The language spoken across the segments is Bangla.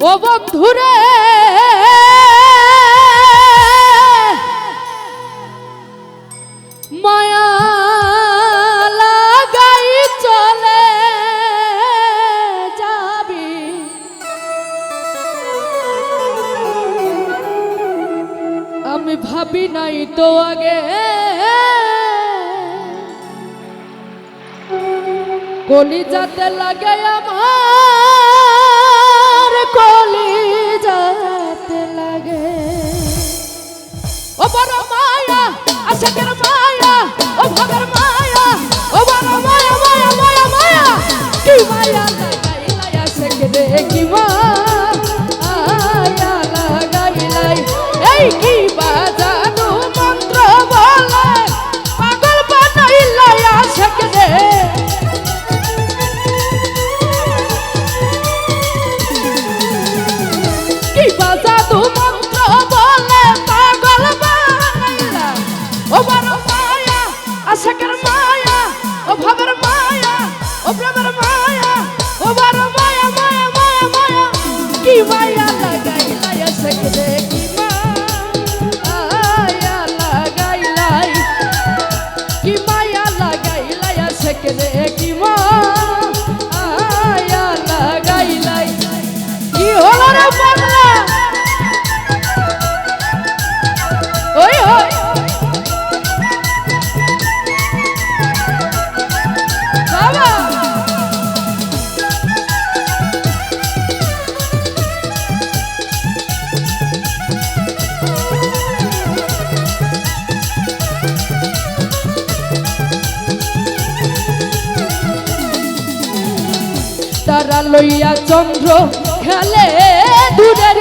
ও বন্ধুরে, মায়া লাগাই চলে যাবি। আমি ভাবি নাই তো আগে। কলি যাতে লাগে আমার লাগাইলা তারা লইয়া চন্দ্র খেলে দূরের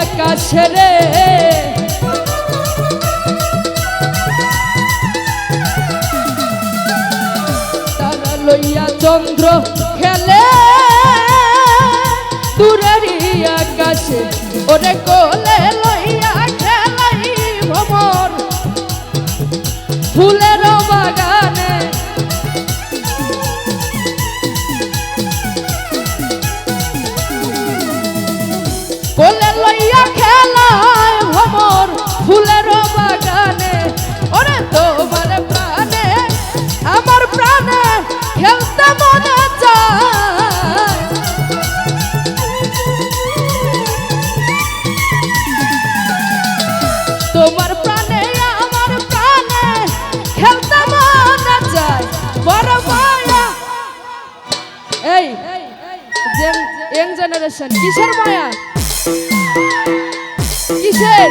আকাশে রে। তারা লইয়া চন্দ্র খেলে দূরের আকাশে। ওরে কোলে লইয়া খেলাই ভ্রমর ফুলের বাগানে ওরে তোমার প্রাণে, আমার প্রাণে খেলতে মনে চায়। তোমার প্রাণে, আমার প্রাণে খেলতে মনে চায়। বড় মায়া। এই ইয়াং জেনারেশন কিসের মায়া? কিসের?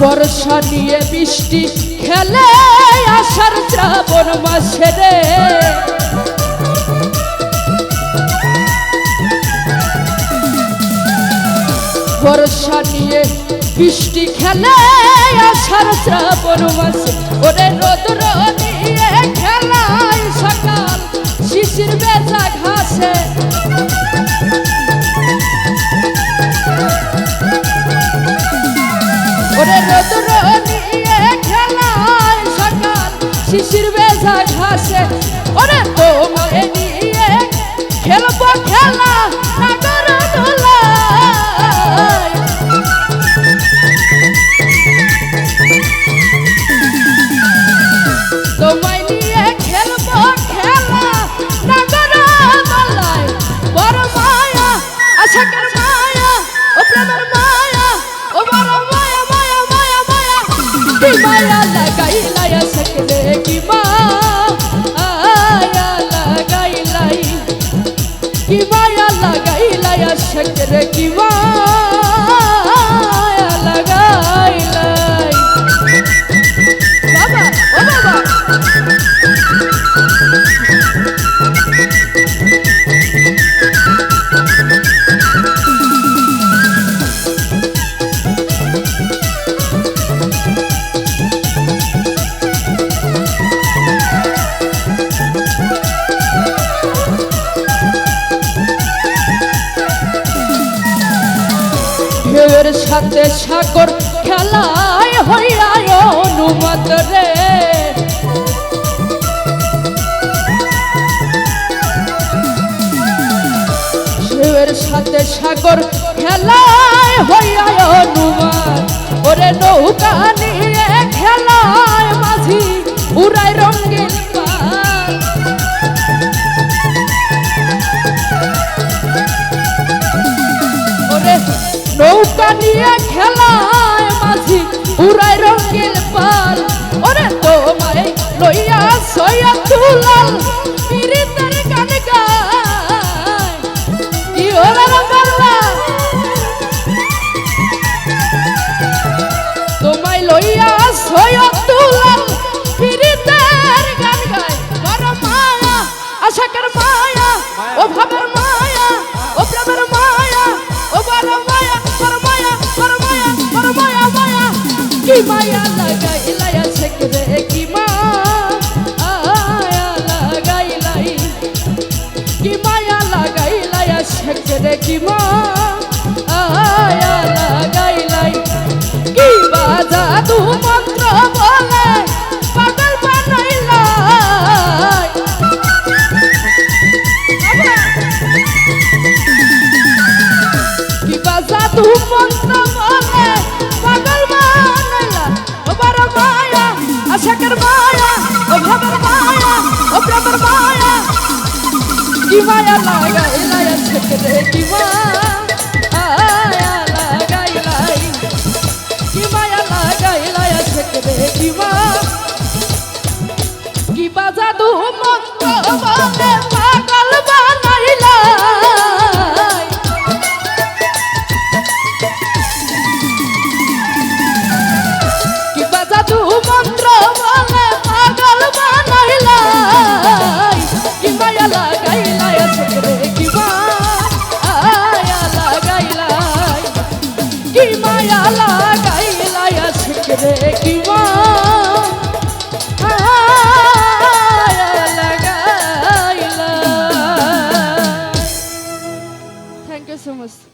বর্ষা নিয়ে বৃষ্টি খেলে আসার শ্রাবণ মাসে রে। বর্ষা নিয়ে বৃষ্টি খেলে আসার শ্রাবণ মাসে। ওরে শিশির বেজা ঘাসে ওরে তোমায় নিয়ে খেলব খেলা নিয়ে খেলব খেলা, নাগর দোলায়। বড় মায়া মায়া মায়া মায়া মায়া মায়া মায়া। মায়া থাকলে কি বা আয়া লাগাইলাই কি বা লাগাইলাই আর কি বা তোর সাথে সাগর খেলায় হইয়ায় অনুমত রে। শিবের সাথে সাগর খেলায় হইয়ায় অনুমত ওরে নৌকা নিয়ে খেলায় মাঝি উড়াই রঙ্গিন নিয়ে খেলার মাঝি পুরাই রঙিল পাল। ওরে তোমায় লইয়া সয়া তুলাল লাগাইলাই শেখে দেখি মা। আয়া লাগাইলাই। কি বাজা তোমার 妈呀来呀 you want.